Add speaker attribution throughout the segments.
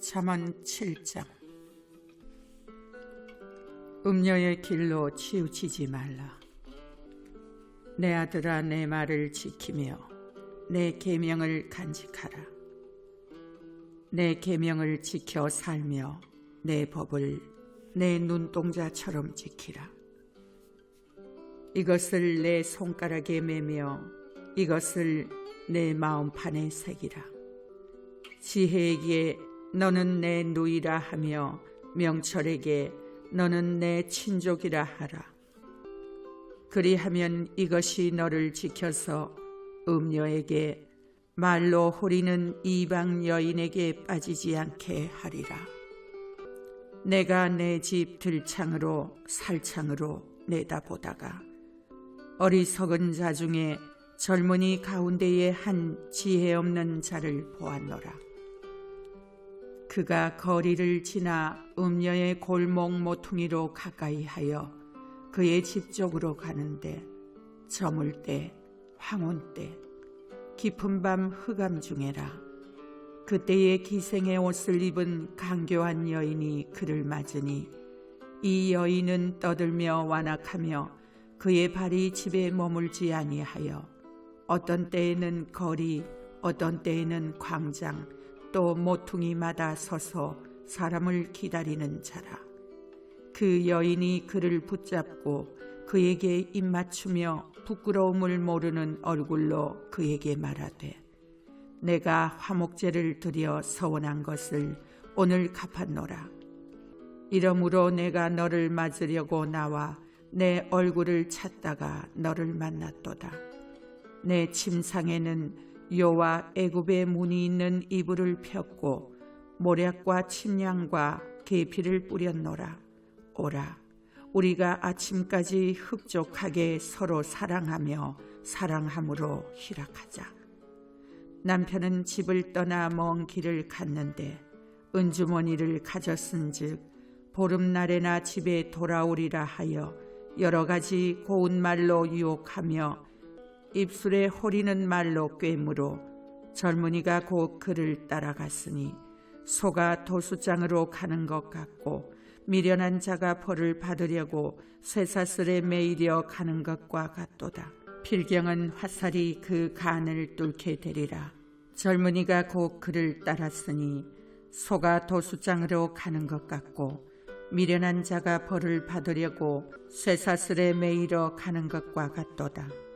Speaker 1: 잠언 7장. 음녀의 길로 치우치지 말라. 내 아들아 내 말을 지키며 내 계명을 간직하라. 내 계명을 지켜 살며 내 법을 내 눈동자처럼 지키라. 이것을 내 손가락에 매며 이것을 내 마음판에 새기라. 지혜에게 너는 내 누이라 하며 명철에게 너는 내 친족이라 하라. 그리하면 이것이 너를 지켜서 음녀에게 말로 호리는 이방 여인에게 빠지지 않게 하리라. 내가 내 집 들창으로 살창으로 내다보다가 어리석은 자 중에 젊은이 가운데에 한 지혜 없는 자를 보았노라. 그가 거리를 지나 음녀의 골목 모퉁이로 가까이 하여 그의 집 쪽으로 가는데 저물 때 황혼 때 깊은 밤 흑암 중에라. 그때의 기생의 옷을 입은 강교한 여인이 그를 맞으니 이 여인은 떠들며 완악하며 그의 발이 집에 머물지 아니하여 어떤 때에는 거리 어떤 때에는 광장 또 모퉁이마다 서서 사람을 기다리는 자라. 그 여인이 그를 붙잡고 그에게 입맞추며 부끄러움을 모르는 얼굴로 그에게 말하되 내가 화목제를 드려 서원한 것을 오늘 갚았노라. 이러므로 내가 너를 맞으려고 나와 내 얼굴을 찾다가 너를 만났도다. 내 침상에는 여호와 애굽의 문이 있는 이불을 폈고 모략과 침량과 계피를 뿌렸노라. 오라. 우리가 아침까지 흡족하게 서로 사랑하며 사랑함으로 희락하자. 남편은 집을 떠나 먼 길을 갔는데 은주머니를 가졌은즉 보름날에나 집에 돌아오리라 하여 여러 가지 고운 말로 유혹하며 입술에 호리는 말로 꿰물어 젊은이가 곧 그를 따라갔으니 소가 도수장으로 가는 것 같고 미련한 자가 벌을 받으려고 쇠사슬에 매이려 가는 것과 같도다. 필경은 화살이 그 간을 뚫게 되리라. 젊은이가 곧 그를 따랐으니 소가 도수장으로 가는 것 같고 미련한 자가 벌을 받으려고 쇠사슬에 매이러 가는 것과 같도다.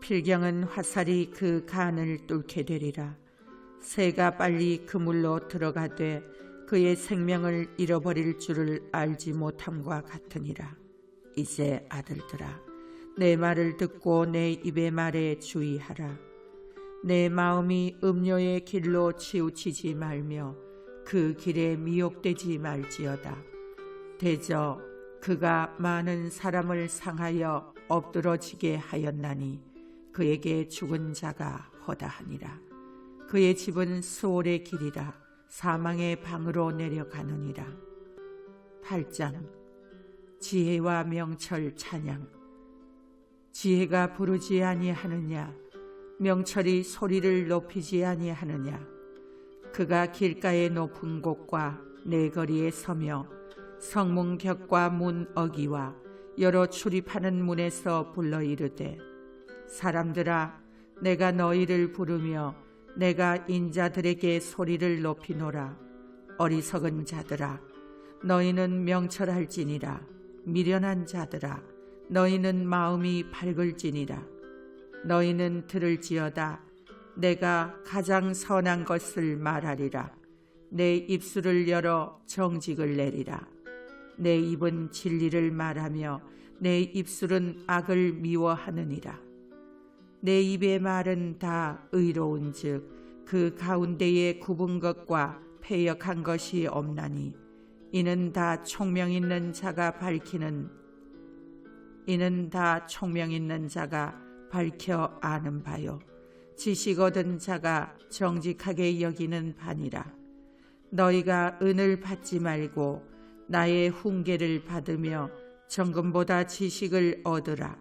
Speaker 1: 필경은 화살이 그 간을 뚫게 되리라. 새가 빨리 그물로 들어가되 그의 생명을 잃어버릴 줄을 알지 못함과 같으니라. 이제 아들들아, 내 말을 듣고 내 입의 말에 주의하라. 내 마음이 음료의 길로 치우치지 말며 그 길에 미혹되지 말지어다. 대저 그가 많은 사람을 상하여 엎드러지게 하였나니 그에게 죽은 자가 허다하니라. 그의 집은 수월의 길이라 사망의 방으로 내려가느니라. 8장 지혜와 명철 찬양 지혜가 부르지 아니하느냐 명철이 소리를 높이지 아니하느냐 그가 길가의 높은 곳과 내거리에 서며 성문 격과 문 어기와 여러 출입하는 문에서 불러 이르되 사람들아 내가 너희를 부르며 내가 인자들에게 소리를 높이노라. 어리석은 자들아 너희는 명철할지니라. 미련한 자들아 너희는 마음이 밝을지니라. 너희는 들을지어다. 내가 가장 선한 것을 말하리라. 내 입술을 열어 정직을 내리라. 내 입은 진리를 말하며 내 입술은 악을 미워하느니라 내 입의 말은 다 의로운즉 그 가운데에 굽은 것과 패역한 것이 없나니 이는 다 총명 있는 자가 밝히는 이는 다 총명 있는 자가 밝혀 아는 바요. 지식 얻은 자가 정직하게 여기는 바니라. 너희가 은을 받지 말고 나의 훈계를 받으며 정금보다 지식을 얻으라.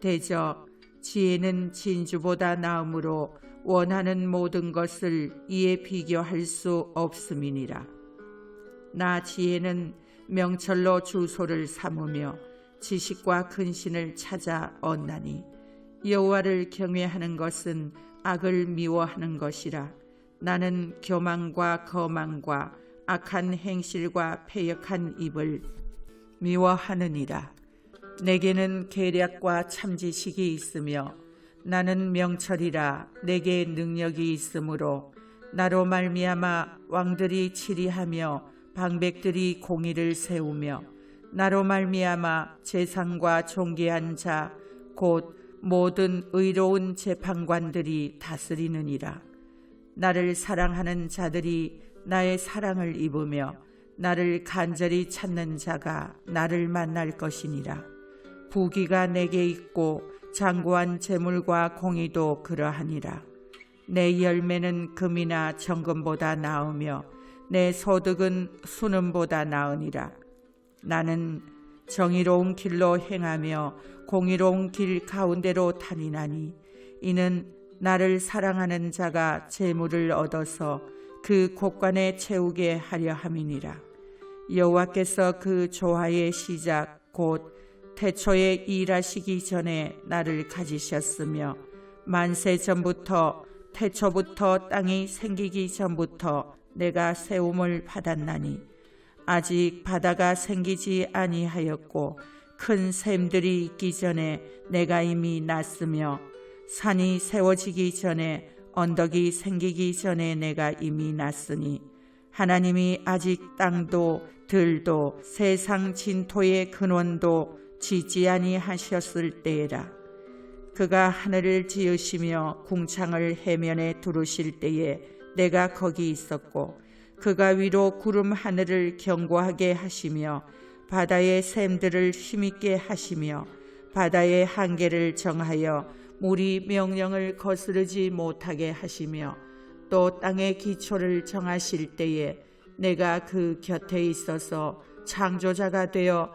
Speaker 1: 대저 지혜는 진주보다 나음으로 원하는 모든 것을 이에 비교할 수 없음이니라. 나 지혜는 명철로 주소를 삼으며 지식과 근신을 찾아 얻나니 여호와를 경외하는 것은 악을 미워하는 것이라 나는 교만과 거만과 악한 행실과 패역한 입을 미워하느니라 내게는 계략과 참지식이 있으며 나는 명철이라 내게 능력이 있으므로 나로 말미암아 왕들이 치리하며 방백들이 공의를 세우며 나로 말미암아 재상과 존귀한 자 곧 모든 의로운 재판관들이 다스리느니라. 나를 사랑하는 자들이 나의 사랑을 입으며 나를 간절히 찾는 자가 나를 만날 것이니라 부귀가 내게 있고 장구한 재물과 공의도 그러하니라 내 열매는 금이나 정금보다 나으며 내 소득은 수는보다 나으니라. 나는 정의로운 길로 행하며 공의로운 길 가운데로 다니나니 이는 나를 사랑하는 자가 재물을 얻어서 그 곳간에 채우게 하려 함이니라. 여호와께서 그 조화의 시작 곧 태초에 일하시기 전에 나를 가지셨으며 만세 전부터 태초부터 땅이 생기기 전부터 내가 세움을 받았나니 아직 바다가 생기지 아니하였고 큰 샘들이 있기 전에 내가 이미 났으며 산이 세워지기 전에 언덕이 생기기 전에 내가 이미 났으니 하나님이 아직 땅도 들도 세상 진토의 근원도 지지 아니하셨을 때에라. 그가 하늘을 지으시며 궁창을 해면에 두르실 때에 내가 거기 있었고 그가 위로 구름 하늘을 견고하게 하시며 바다의 샘들을 힘있게 하시며 바다의 한계를 정하여 물이 명령을 거스르지 못하게 하시며 또 땅의 기초를 정하실 때에 내가 그 곁에 있어서 창조자가 되어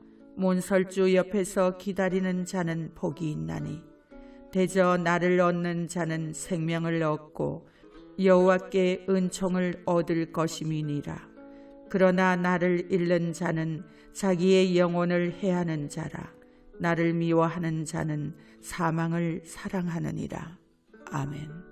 Speaker 1: 문설주 옆에서 기다리는 자는 복이 있나니 대저 나를 얻는 자는 생명을 얻고 여호와께 은총을 얻을 것임이니라. 그러나 나를 잃는 자는 자기의 영혼을 해하는 자라. 나를 미워하는 자는 사망을 사랑하느니라. 아멘.